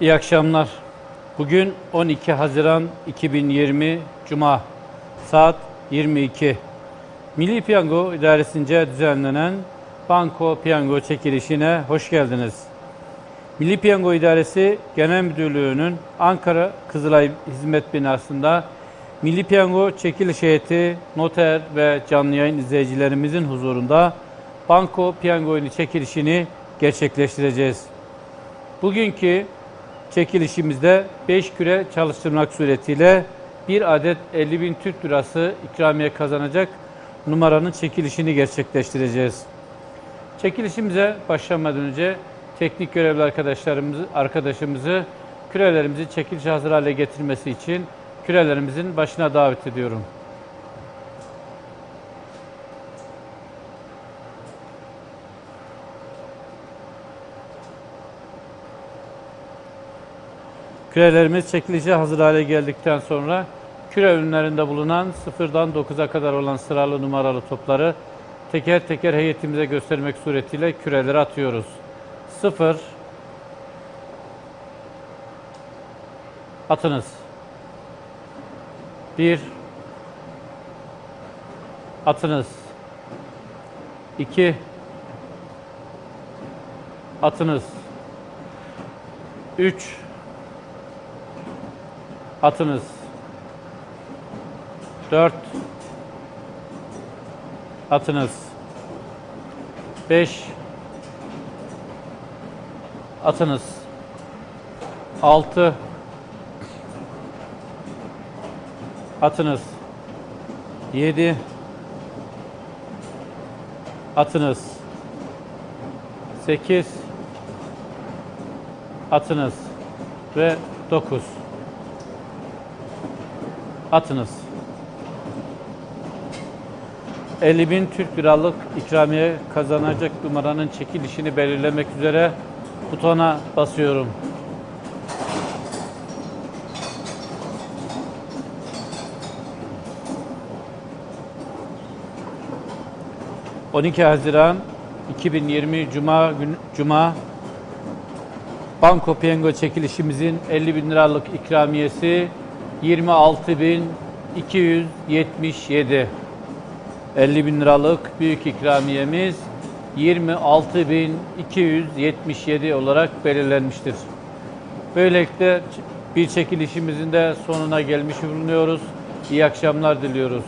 İyi akşamlar. Bugün 12 Haziran 2020 Cuma saat 22. Milli Piyango İdaresi'nce düzenlenen Banko Piyango çekilişine hoş geldiniz. Milli Piyango İdaresi Genel Müdürlüğü'nün Ankara Kızılay Hizmet Binası'nda Milli Piyango çekiliş heyeti, noter ve canlı yayın izleyicilerimizin huzurunda Banko Piyango oyunu çekilişini gerçekleştireceğiz. Bugünkü çekilişimizde 5 küre çalıştırmak suretiyle bir adet 50 bin Türk lirası ikramiye kazanacak numaranın çekilişini gerçekleştireceğiz. Çekilişimize başlamadan önce teknik görevli arkadaşlarımızı, arkadaşımızı kürelerimizi çekiliş hazır hale getirmesi için kürelerimizin başına davet ediyorum. Kürelerimiz çekilişe hazır hale geldikten sonra küre ürünlerinde bulunan sıfırdan 9'a kadar olan sıralı numaralı topları teker teker heyetimize göstermek suretiyle küreleri atıyoruz. 0 Atınız. 1 Atınız. 2 Atınız. 3 Atınız. 4 Atınız. 5 Atınız. 6 Atınız. 7 Atınız. 8 Atınız. Ve 9 Atınız. 50 bin Türk liralık ikramiye kazanacak numaranın çekilişini belirlemek üzere butona basıyorum. ...12 Haziran 2020 Cuma gün Cuma Banko Piyango çekilişimizin 50 bin liralık ikramiyesi 26.277 50 bin liralık büyük ikramiyemiz 26.277 olarak belirlenmiştir. Böylelikle bir çekilişimizin de sonuna gelmiş bulunuyoruz. İyi akşamlar diliyoruz.